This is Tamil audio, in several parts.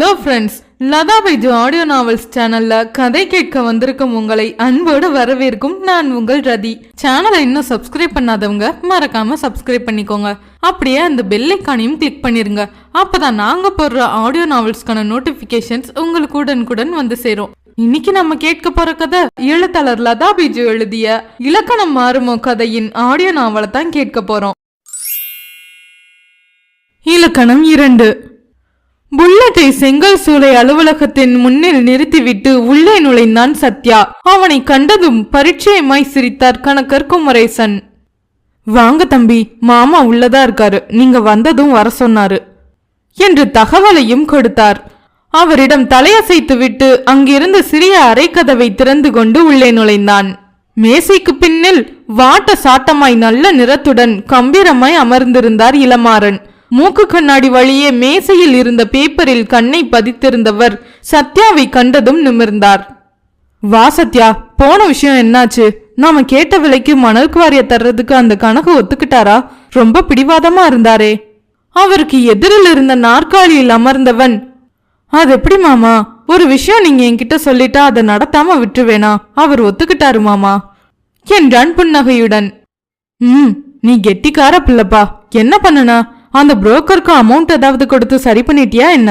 Hello friends Latha Baiju audio novels சேனல்ல கதை கேட்க வந்திருக்கும் உங்களை அன்போடு வரவேற்கும் நான் உங்கள் ரதி. சேனலை இன்னும் சப்ஸ்கிரைப் பண்ணாதவங்க மறக்காம சப்ஸ்கிரைப் பண்ணிக்கோங்க. அப்படியே அந்த பெல் ஐக்கானையும் கிளிக் பண்ணிருங்க. அப்பதான் நாங்க போடுற ஆடியோ நாவல்ஸ்க்கான நோட்டிபிகேஷன்ஸ் உங்களுக்கு உடனுக்குடன் வந்து சேரும். இன்னைக்கு நம்ம கேட்க போற கதை எழுத்தாளர் லதா பைஜு எழுதிய இலக்கணம் மாறுமோ கதையின் ஆடியோ நாவலை தான் கேட்க போறோம். இலக்கணம் இரண்டு. புல்லட்டை செங்கல் சூளை அலுவலகத்தின் முன்னில் நிறுத்திவிட்டு உள்ளே நுழைந்தான் சத்யா. அவனை கண்டதும் பரிச்சயமாய் சிரித்தார் கணக்கர் குமரேசன். வாங்க தம்பி மாமா உள்ளதா இருக்காரு. நீங்க வந்ததும் வர சொன்னாரு என்று தகவலையும் கொடுத்தார். அவரிடம் தலையசைத்துவிட்டு அங்கிருந்து சிறிய அறைக்கதவை திறந்து கொண்டு உள்ளே நுழைந்தான். மேசைக்கு பின்னில் வாட்ட சாட்டமாய் நல்ல நிறத்துடன் கம்பீரமாய் அமர்ந்திருந்தார் இளமாறன். மூக்கு கண்ணாடி வழியே மேசையில் இருந்த பேப்பரில் கண்ணை பதித்திருந்தவர் சத்யாவை கண்டதும் நிமிர்ந்தார். வா சத்யா போன விஷயம் என்னாச்சு? நாம கேட்ட விலைக்கு மணல் குவாரிய தர்றதுக்கு அந்த கணக்கு ஒத்துக்கிட்டாரா? ரொம்ப பிடிவாதமா இருந்தாரே. அவருக்கு எதிரில் இருந்த நாற்காலியில் அமர்ந்தவன். அது எப்படி மாமா? ஒரு விஷயம் நீங்க என்கிட்ட சொல்லிட்டா அதை நடத்தாம விட்டுருவேனா? அவர் ஒத்துக்கிட்டாரு மாமா. என்றான் புன்னகையுடன். ம் நீ கெட்டிக்கார பிள்ளப்பா. என்ன பண்ணுனா? அந்த புரோக்கருக்கு அமௌண்ட் ஏதாவது கொடுத்து சரி பண்ணிட்டியா என்ன?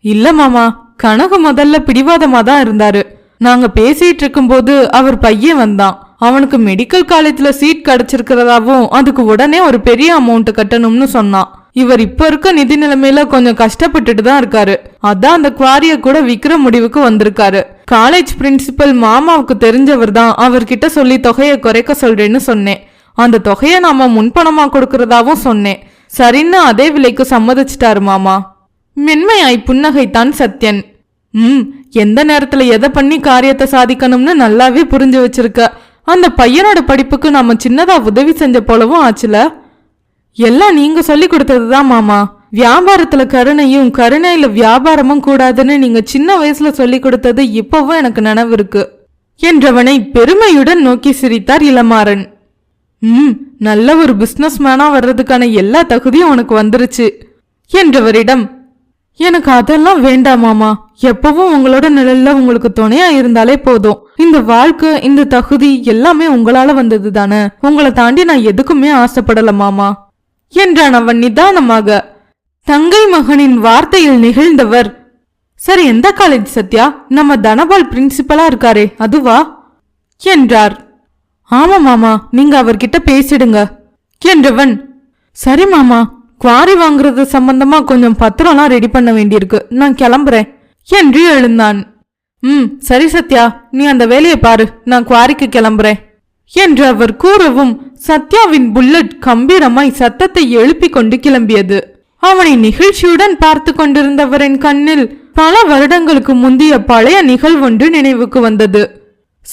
இல்ல மாமா கனகு முதல்ல பிடிவாதமா தான் இருந்தாரு. நாங்க பேசிட்டு இருக்கும்போது அவர் பையன் வந்தான். அவனுக்கு மெடிக்கல் காலேஜ்ல சீட் கிடைச்சிருக்கிறதாவும் அதுக்கு உடனே ஒரு பெரிய அமௌண்ட் கட்டணும்னு சொன்னான். இவர் இப்ப இருக்க நிதி நிலைமையில கொஞ்சம் கஷ்டப்பட்டுட்டு தான் இருக்காரு. அதான் அந்த குவாரிய கூட விக்கிற முடிவுக்கு வந்திருக்காரு. காலேஜ் பிரின்சிபல் மாமாவுக்கு தெரிஞ்சவர் தான் அவர்கிட்ட சொல்லி தொகையை குறைக்க சொல்றேன்னு சொன்னேன். அந்த தொகையை நாம முன்பணமா கொடுக்கறதாவும் சொன்னேன். சரின்னு அதே விலைக்கு சம்மதிச்சிட்டாரு மாமா. மென்மையாய் புன்னகைத்தான் சத்யன். ம் எந்த நேரத்துல எதை பண்ணி காரியத்தை சாதிக்கணும்னு நல்லாவே புரிஞ்சு வச்சிருக்க. அந்த பையனோட படிப்புக்கு நாம சின்னதா உதவி செஞ்ச போலவும் ஆச்சுல. எல்லாம் நீங்க சொல்லி கொடுத்ததுதான் மாமா. வியாபாரத்துல கருணையும் கருணையில வியாபாரமும் கூடாதுன்னு நீங்க சின்ன வயசுல சொல்லி கொடுத்தது இப்பவும் எனக்கு நினைவு இருக்கு. என்றவனை பெருமையுடன் நோக்கி சிரித்தார் இளமாறன். ம் நல்ல ஒரு பிஸ்னஸ் மேனா வர்றதுக்கான எல்லா தகுதியும் உனக்கு வந்துருச்சு. என்றவரிடம் எனக்கு அதெல்லாம் வேண்டாம் மாமா. எப்பவும் உங்களோட நிழல்ல உங்களுக்கு துணையா இருந்தாலே போதும். இந்த வாழ்க்கை இந்த தகுதி எல்லாமே உங்களால வந்தது தானே. உங்களை தாண்டி நான் எதுக்குமே ஆசைப்படல மாமா. என்றான் அவன் நிதானமாக. தங்கை மகனின் வார்த்தையில் நிகழ்ந்தவர் சரி எந்த காலேஜ் சத்யா? நம்ம தனபால் பிரின்சிபலா இருக்காரே அதுவா? என்றார். ஆமா மாமா நீங்க அவர்கிட்ட பேசிடுங்க. என்றவன் சரி மாமா குவாரி வாங்குறது சம்பந்தமா கொஞ்சம் பத்திரம்லாம் ரெடி பண்ண வேண்டியிருக்கு. நான் கிளம்புறேன் என்று எழுந்தான். ம் சரி சத்யா நீ அந்த வேலையை பாரு நான் குவாரிக்கு கிளம்புறேன் என்று அவர் கூறவும் சத்யாவின் புல்லட் கம்பீரமாய் சத்தத்தை எழுப்பிக் கொண்டு கிளம்பியது. அவனை நிகழ்ச்சியுடன் பார்த்து கொண்டிருந்தவரின் கண்ணில் பல வருடங்களுக்கு முந்திய பழைய நிகழ்வொன்று நினைவுக்கு வந்தது.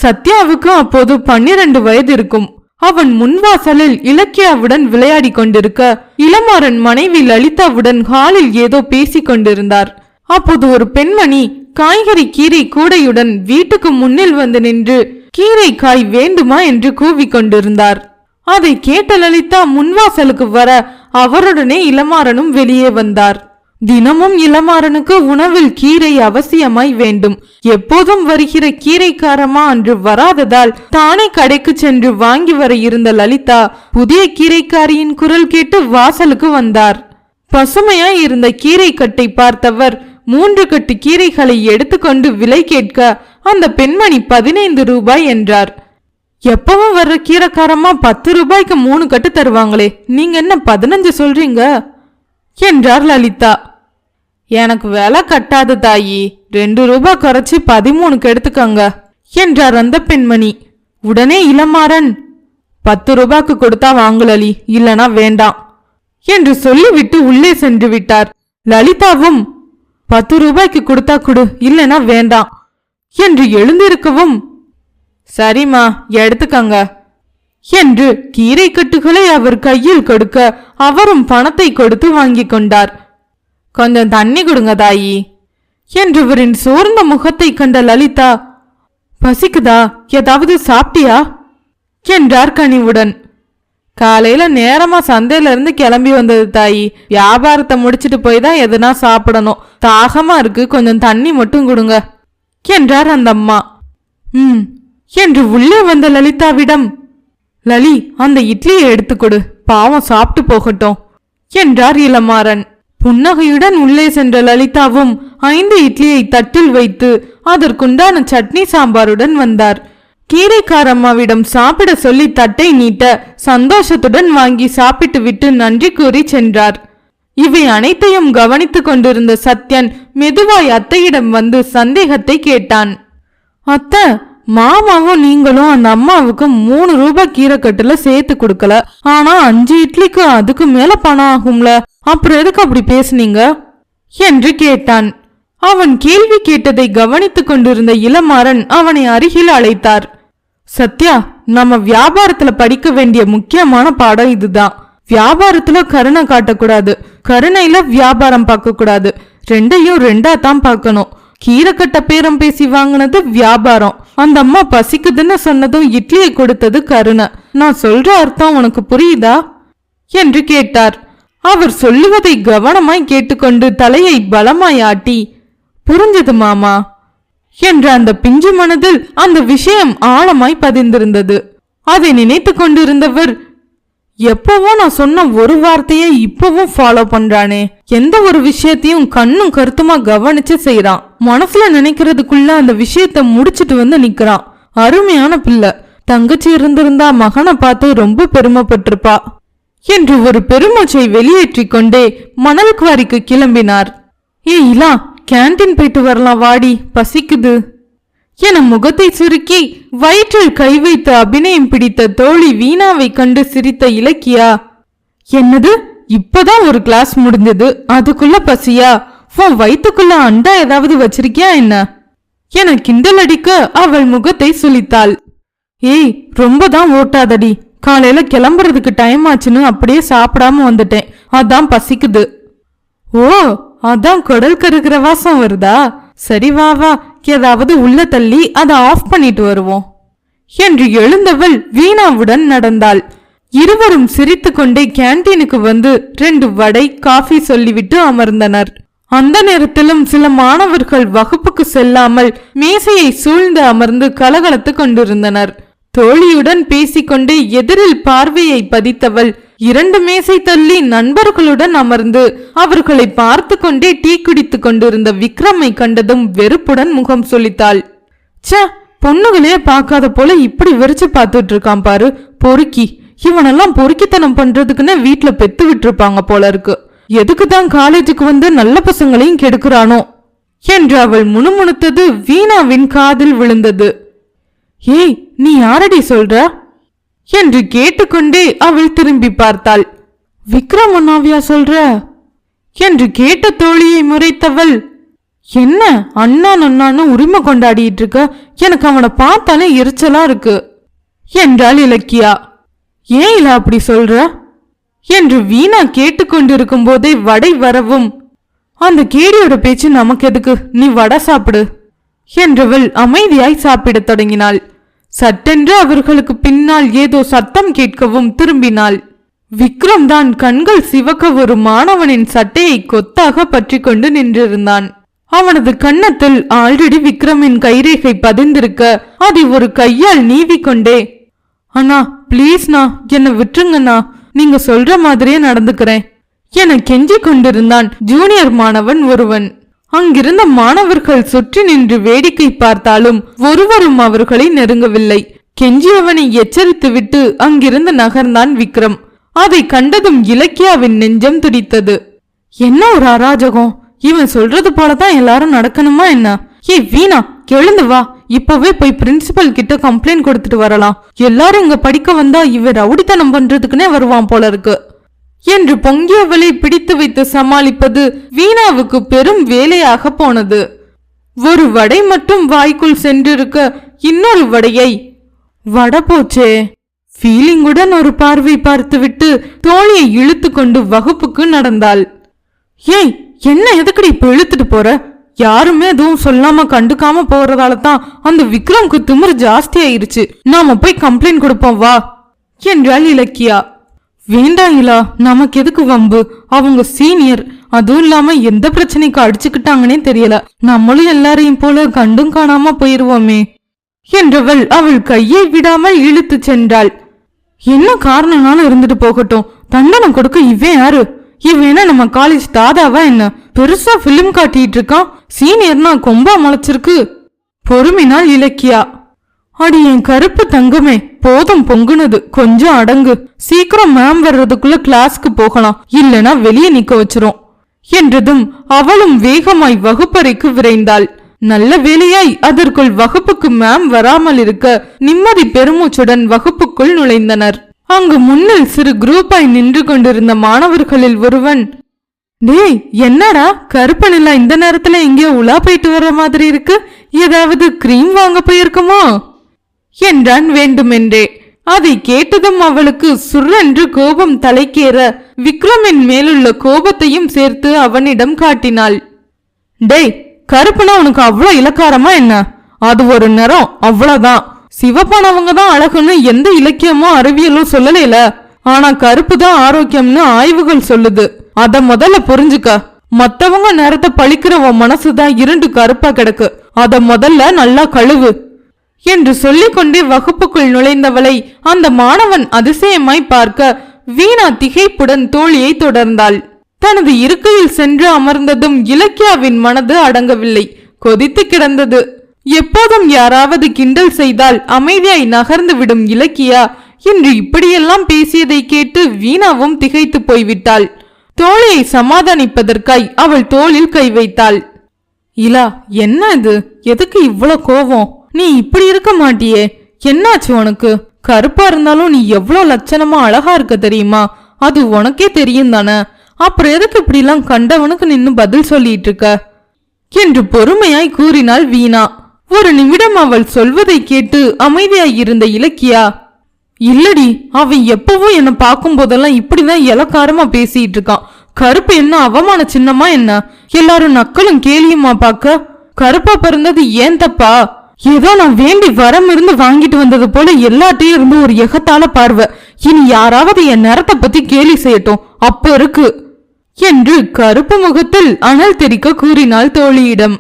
சத்யாவுக்கு அப்போது பன்னிரண்டு வயது இருக்கும். அவன் முன்வாசலில் இலக்கியாவுடன் விளையாடி கொண்டிருக்க இளமாறன் மனைவி லலிதாவுடன் ஹாலில் ஏதோ பேசிக் கொண்டிருந்தார். அப்போது ஒரு பெண்மணி காய்கறி கீரை கூடையுடன் வீட்டுக்கு முன்னில் வந்து நின்று கீரை காய் வேண்டுமா? என்று கூவிக் கொண்டிருந்தார். அதை கேட்ட லலிதா முன்வாசலுக்கு வர அவருடனே இளமாறனும் வெளியே வந்தார். தினமும் இளமாறனுக்கு உணவில் கீரை அவசியமாய் வேண்டும். எப்போதும் வருகிற கீரைக்காரமா அன்று வராததால் தானே கடைக்கு சென்று வாங்கி வர இருந்த லலிதா புதிய கீரைக்காரியின் குரல் கேட்டு வாசலுக்கு வந்தார். பசுமையாய் இருந்த கீரை கட்டை பார்த்தவர் மூன்று கட்டு கீரைகளை எடுத்துக்கொண்டு விலை கேட்க அந்த பெண்மணி பதினைந்து ரூபாய் என்றார். எப்பவும் வர்ற கீரைக்காரமா பத்து ரூபாய்க்கு மூணு கட்டு தருவாங்களே நீங்க என்ன பதினஞ்சு சொல்றீங்க? என்றார் லலிதா. எனக்கு விலை கட்டாது தாயி. ரெண்டு ரூபாய் குறைச்சி பதிமூணுக்கு எடுத்துக்கங்க என்றார் அந்த பெண்மணி. உடனே இளமாறன் பத்து ரூபாய்க்கு கொடுத்தா வாங்குலலி இல்லனா வேண்டாம் என்று சொல்லிவிட்டு உள்ளே சென்று விட்டார். லலிதாவும் பத்து ரூபாய்க்கு கொடுத்தா கொடு இல்லனா வேண்டாம் என்று எழுந்திருக்கவும் சரிம்மா எடுத்துக்கங்க என்று கீரை கட்டுகளை அவர் கையில் கொடுக்க அவரும் பணத்தை கொடுத்து வாங்கிக் கொண்டார். கொஞ்சம் தண்ணி கொடுங்க தாயி. என்றவரின் சோர்ந்த முகத்தை கண்ட லலிதா பசிக்குதா? ஏதாவது சாப்பிட்டியா? என்றார் கனிவுடன். காலையில நேரமா சந்தையில இருந்து கிளம்பி வந்தது தாயி. வியாபாரத்தை முடிச்சிட்டு போய் தான் எதுனா சாப்பிடணும். தாகமா இருக்கு. கொஞ்சம் தண்ணி மட்டும் கொடுங்க என்றார் அந்த அம்மா. ம் என்று உள்ளே வந்த லலிதாவிடம் லலி அந்த இட்லியை எடுத்துக்கொடு பாவம் சாப்பிட்டு போகட்டும் என்றார் இளமாறன். புன்னகையுடன் உள்ளே சென்ற லலிதாவும் ஐந்து இட்லியை தட்டில் வைத்து அதற்குண்டான சட்னி சாம்பாருடன் வந்தார். கீரைக்காரம்மாவிடம் சாப்பிட சொல்லி தட்டை நீட்ட சந்தோஷத்துடன் வாங்கி சாப்பிட்டு விட்டு நன்றி கூறி சென்றார். இவை அனைத்தையும் கவனித்துக் கொண்டிருந்த சத்யன் மெதுவாய் அத்தையிடம் வந்து சந்தேகத்தை கேட்டான். அத்தை மாமாவும் நீங்களும் அந்த அம்மாவுக்கு மூணு ரூபாய் கீரைக்கட்டுல சேர்த்து கொடுக்கல. ஆனா அஞ்சு இட்லிக்கு அதுக்கு மேல பணம் ஆகும்ல. அப்புறம் எதுக்கு அப்படி பேசுனீங்க? என்று கேட்டான். அவன் கேள்வி கேட்டதை கவனித்துக் கொண்டிருந்த இளமாறன் அவனை அருகில் அழைத்தார். சத்யா நம்ம வியாபாரத்துல படிக்க வேண்டிய முக்கியமான பாடம் இதுதான். வியாபாரத்துல கருணை காட்டக்கூடாது. கருணையில வியாபாரம் பார்க்க கூடாது ரெண்டையும் ரெண்டா தான் பார்க்கணும். கீரைக்கட்ட பேரம் பேசி வாங்கினது வியாபாரம். அந்த அம்மா பசிக்குதுன்னு சொன்னதும் இட்லியை கொடுத்தது கருணை. நான் சொல்ற அர்த்தம் உனக்கு புரியுதா? என்று கேட்டார். அவர் சொல்லுவதை கவனமாய் கேட்டுக்கொண்டு தலையை பலமாய் ஆட்டி புரிஞ்சது மாமா என்ற அந்த பிஞ்சு மனதில் அந்த விஷயம் ஆழமாய் பதிந்திருந்தது. அதை நினைத்து கொண்டிருந்தவர் எப்பவோ நான் சொன்ன ஒரு வார்த்தையை இப்பவும் ஃபாலோ பண்றானே. எந்த ஒரு விஷயத்தையும் கண்ணும் கருத்துமா கவனிச்சு செய்யறான் மனசுல நினைக்கிறதுக்குள்ள அந்த விஷயத்த முடிச்சிட்டு வந்து நிக்கிறான். அருமையான பிள்ளை. தங்கச்சி இருந்திருந்தா மகனை பார்த்து ரொம்ப பெருமைப்பட்டிருப்பா. என்று ஒரு பெருமூச்சை வெளியேற்றி கொண்டே மணல் குவாரிக்கு கிளம்பினார். ஏ இலா கேண்டீன் போயிட்டு வரலாம் வாடி. பசிக்குது. என முகத்தை சுருக்கி வயிற்றில் கை வைத்து அபிநயம் பிடித்த தோழி வீணாவை கண்டு சிரித்த இலக்கியா என்னது? இப்பதான் ஒரு கிளாஸ் முடிஞ்சது அதுக்குள்ள பசியா? உன் வயிற்றுக்குள்ள அண்டா ஏதாவது வச்சிருக்கியா என்ன? என கிண்டல் அடிக்க அவள் முகத்தை சுளித்தாள் ஏய் ரொம்ப தான் ஓட்டாதடி. காலையில கிளம்புறதுக்கு டைம் ஆச்சுன்னு அப்படியே சாப்பிடாம வந்துட்டேன். அதான் பசிக்குது. ஓ அதான் குடல் கருகிற வாசம் வருதா? சரி வா வா. ஏதாவது உள்ள தள்ளி அதை ஆஃப் பண்ணிட்டு வருவோம். என்று எழுந்தவள் வீணாவுடன் நடந்தாள். இருவரும் சிரித்துக்கொண்டே கேண்டீனுக்கு வந்து ரெண்டு வடை காஃபி சொல்லிவிட்டு அமர்ந்தனர். அந்த நேரத்திலும் சில மாணவர்கள் வகுப்புக்கு செல்லாமல் மேசையை சூழ்ந்து அமர்ந்து கலகலத்துக் கொண்டிருந்தனர். தோழியுடன் பேசிக்கொண்டே எதிரில் பார்வையை பதித்தவள் இரண்டு மேசை தள்ளி நண்பர்களுடன் அமர்ந்து அவர்களை பார்த்து கொண்டே டீ குடித்துக் கொண்டிருந்த விக்ரமை கண்டதும் வெறுப்புடன் முகம் சொல்லித்தாள். ச பொண்ணுகளே பார்க்காத போல இப்படி வெறிச்சு பார்த்துட்டு இருக்கான் பாரு பொறுக்கி. இவனெல்லாம் பொறுக்கித்தனம் பண்றதுக்குன்னு வீட்டுல பெத்து விட்டுருப்பாங்க போல இருக்கு. எதுக்கு தான் காலேஜுக்கு வந்து நல்ல பசங்களையும் கெடுக்கிறானோ? என்று அவள் முணுமுணுத்தது வீணாவின் காதில் விழுந்தது. ஏய் நீ யாரடி சொல்ற? என்று கேட்டுக்கொண்டே அவள் திரும்பி பார்த்தாள். விக்ரம் அண்ணாவியா சொல்ற? என்று கேட்ட தோழியை முறைத்தவள். என்ன அண்ணா நன்னான்னு உரிமை கொண்டாடிட்டு இருக்க? எனக்கு அவனை பார்த்தாலே எரிச்சலா இருக்கு என்றாள் இலக்கியா. ஏன் இல்ல அப்படி சொல்ற? என்று வீணா கேட்டுக்கொண்டிருக்கும் போதே வடை வரவும். அந்த கேடியோட பேச்சு நமக்கு எதுக்கு? நீ வடை சாப்பிடு என்றவள் அமைதியாய் சாப்பிடத் தொடங்கினாள். சட்டென்று அவர்களுக்கு பின்னால் ஏதோ சத்தம் கேட்கவும் திரும்பினாள். விக்ரம் தான் கண்கள் சிவக்க ஒரு மாணவனின் சட்டையை கொத்தாக பற்றி கொண்டு நின்றிருந்தான். அவனது கன்னத்தில் ஆல்ரெடி விக்ரமின் கைரேகை பதிந்திருக்க அதை ஒரு கையால் நீவிக்கொண்டே அண்ணா ப்ளீஸ்ண்ணா என்னை விட்டுருங்கண்ணா நீங்க சொல்ற மாதிரியே நடந்துக்கிறேன் என கெஞ்சிக் கொண்டிருந்தான் ஜூனியர் மாணவன் ஒருவன். அங்கிருந்த மாணவர்கள் சுற்றி நின்று வேடிக்கை பார்த்தாலும் ஒருவரும் அவர்களை நெருங்கவில்லை. கெஞ்சியவனை எச்சரித்துவிட்டு அங்கிருந்து நகர்ந்தான் விக்ரம். அதை கண்டதும் இலக்கியாவின் நெஞ்சம் துடித்தது. என்ன ஒரு அராஜகம்? இவன் சொல்றது போலதான் எல்லாரும் நடக்கணுமா என்ன? ஏ வீணா எழுந்து வா. இப்பவே போய் பிரின்சிபல் கிட்ட கம்ப்ளைண்ட் கொடுத்துட்டு வரலாம். எல்லாரும் இங்க படிக்க வந்தா இவன் ரவுடித்தனம் பண்றதுக்குன்னே வருவான் போல இருக்கு. என்று பொங்கியவளை பிடித்து வைத்து சமாளிப்பது வீணாவுக்கு பெரும் வேலையாக போனது. ஒரு வடை மட்டும் வாய்க்குள் சென்றிருக்க இன்னொரு வடையை வடை போச்சே. ஃபீலிங்குடன் ஒரு பார்வை பார்த்துவிட்டு தோழியை இழுத்து கொண்டு வகுப்புக்கு நடந்தாள். ஏய் என்ன எதுக்குடி இப்ப இழுத்துட்டு போற? யாருமே எதுவும் சொல்லாம கண்டுக்காம போறதால தான் அந்த விக்ரம்க்கு திமிர் ஜாஸ்தி ஆயிருச்சு நாம போய் கம்ப்ளைண்ட் கொடுப்போம் வா என்றாள் இலக்கியா. வேண்டாம் இலா நமக்கு எதுக்கு வம்பு? அவங்க சீனியர் அதுவும் இல்லாம எந்த பிரச்சனைக்கு அடிச்சுக்கிட்டாங்கன்னே தெரியல. நம்மளும் எல்லாரையும் போல கண்டும் காணாம போயிருவோமே. என்றவள் அவள் கையை விடாமல் இழுத்துச் சென்றாள். என்ன காரணம்னாலும் இருந்துட்டு போகட்டும். தண்டனை கொடுக்க இவன் யாரு? இவன் நம்ம காலேஜ் தாதாவா என்ன? பெருசா பிலிம் காட்டிட்டு இருக்கான்? சீனியர்னா கொம்பா முளைச்சிருக்கு. பொறுமினால் இலக்கியா. அடி என் கருப்பு தங்கமே போதும் பொங்குனது கொஞ்சம் அடங்கு. சீக்கிரம் மேம் வர்றதுக்குள்ள கிளாஸ்க்கு போகலாம். இல்லனா வெளியே நிக்க வச்சிரும். என்றதும் அவளும் வேகமாய் வகுப்பறைக்கு விரைந்தாள். நல்ல வேலையாய் அதற்குள் வகுப்புக்கு மேம் வராமல் இருக்க நிம்மதி பெருமூச்சுடன் வகுப்புக்குள் நுழைந்தனர். அங்கு முன்னில் சிறு குரூப்பாய் நின்று கொண்டிருந்த மாணவர்களில் ஒருவன் டேய் என்னடா? கருப்பனிலா இந்த நேரத்துல எங்கேயோ உலா போயிட்டு வர்ற மாதிரி இருக்கு. ஏதாவது கிரீம் வாங்க போயிருக்குமோ? என்றான் வேண்டுமென்றே. அதை கேட்டதும் அவளுக்கு சுர்ரென்று கோபம் தலைக்கேற விக்ரமின் மேலுள்ள கோபத்தையும் சேர்த்து அவனிடம் காட்டினாள். டேய் கருப்புனா உனக்கு அவ்வளோ இலக்காரமா என்ன? அது ஒரு நிறம் அவ்வளோதான். சிவப்பானவங்க தான் அழகுன்னு எந்த இலக்கியமோ அறிவியலோ சொல்லலைல. ஆனா கருப்பு தான் ஆரோக்கியம்னு ஆய்வுகள் சொல்லுது. அத முதல்ல புரிஞ்சுக்க. மத்தவங்க நேரத்தை பழிக்கிற உன் மனசுதான் இருண்டு கருப்பா கிடக்கு. அத முதல்ல நல்லா கழுவு. என்று சொல்லிக்கொண்டே வகுப்புக்குள் நுழைந்தவளை அந்த மாணவன் அதிசயமாய் பார்க்க வீணா திகைப்புடன் தோழியை தொடர்ந்தாள். தனது இருக்கையில் சென்று அமர்ந்ததும் இலக்கியாவின் மனது அடங்கவில்லை. கொதித்து கிடந்தது. எப்போதும் யாராவது கிண்டல் செய்தால் அமைதியாய் நகர்ந்து விடும் இலக்கியா? இன்று இப்படியெல்லாம் பேசியதை கேட்டு வீணாவும் திகைத்து போய்விட்டாள். தோழியை சமாதானிப்பதற்காய் அவள் தோளில் கை வைத்தாள். இலா என்ன இது? எதுக்கு இவ்வளவு கோவம் நீ இப்படி இருக்க மாட்டியே. என்னாச்சு உனக்கு? கருப்பா இருந்தாலும் நீ எவ்வளோ லட்சணமா அழகா இருக்க தெரியுமா? அது உனக்கே தெரியும் தானே. அப்புறம் எதுக்கு இப்படிலாம் கண்டவனுக்கு நின்னு பதில் சொல்லிட்டு இருக்க? என்று பொறுமையாய் கூறினாள் வீணா. ஒரு நிமிடம் அவள் சொல்வதை கேட்டு அமைதியாய் இருந்த இலக்கியா. இல்லடி அவன் எப்பவும் என்னை பார்க்கும் போதெல்லாம் இப்படிதான் இலக்காரமா பேசிட்டு இருக்கான். கருப்பு என்ன அவமான சின்னமா என்ன? எல்லாரும் நக்கலும் கேலியுமா பார்க்க? கருப்பா பிறந்தது ஏன் தப்பா? ஏதோ நான் வேண்டி வரம் இருந்து வாங்கிட்டு வந்தது போல எல்லாத்தையும் இருந்து ஒரு எகத்தால பார்வை. இனி யாராவது என் நிறத்தை பத்தி கேலி செய்யட்டும். அப்ப இருக்கு. என்று கருப்பு முகத்தில் அனல் தெறிக்க கூறினாள் தோழியிடம்.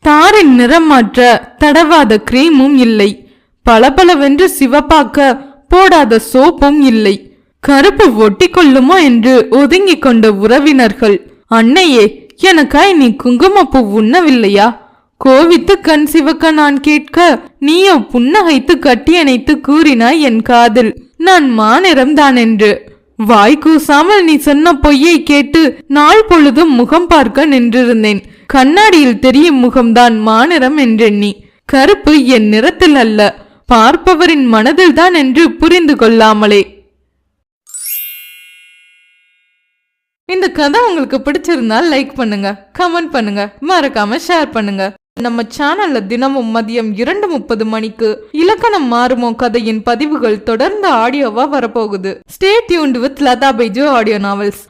தாரின் நிறம் மாற்ற தடவாத கிரீமும் இல்லை. பளபளவென்று சிவப்பாக்க போடாத சோப்பும் இல்லை. கருப்பு ஒட்டி கொள்ளுமோ என்று ஒதுங்கிக் கொண்ட உறவினர்கள் அன்னையே எனக்காய் நீ குங்குமப்பூ உண்ணவில்லையா? கோவித்து கண் சிவக்க நான் கேட்க நீயோ புன்னகைத்து கட்டியணைத்து கூறினாய் என் காதில். நான் மாநிறம் தான் என்று வாய் கூசாமல் நீ சொன்ன பொய்யை கேட்டு நாள் பொழுதும் முகம் பார்க்க நின்றிருந்தேன். கண்ணாடியில் தெரியும் முகம்தான் மாநிறம் என்றெண்ணி. கருப்பு என் நிறத்தில் அல்ல பார்ப்பவரின் மனதில்தான் என்று புரிந்து கொள்ளாமலே. இந்த கதை உங்களுக்கு பிடிச்சிருந்தால் லைக் பண்ணுங்க கமெண்ட் பண்ணுங்க மறக்காம ஷேர் பண்ணுங்க. நம்ம சேனல்ல தினமும் மதியம் இரண்டு முப்பது மணிக்கு இலக்கணம் மாறுமோ கதையின் பதிவுகள் தொடர்ந்து ஆடியோவா வரப்போகுது. Stay tuned with Latha Baiju audio novels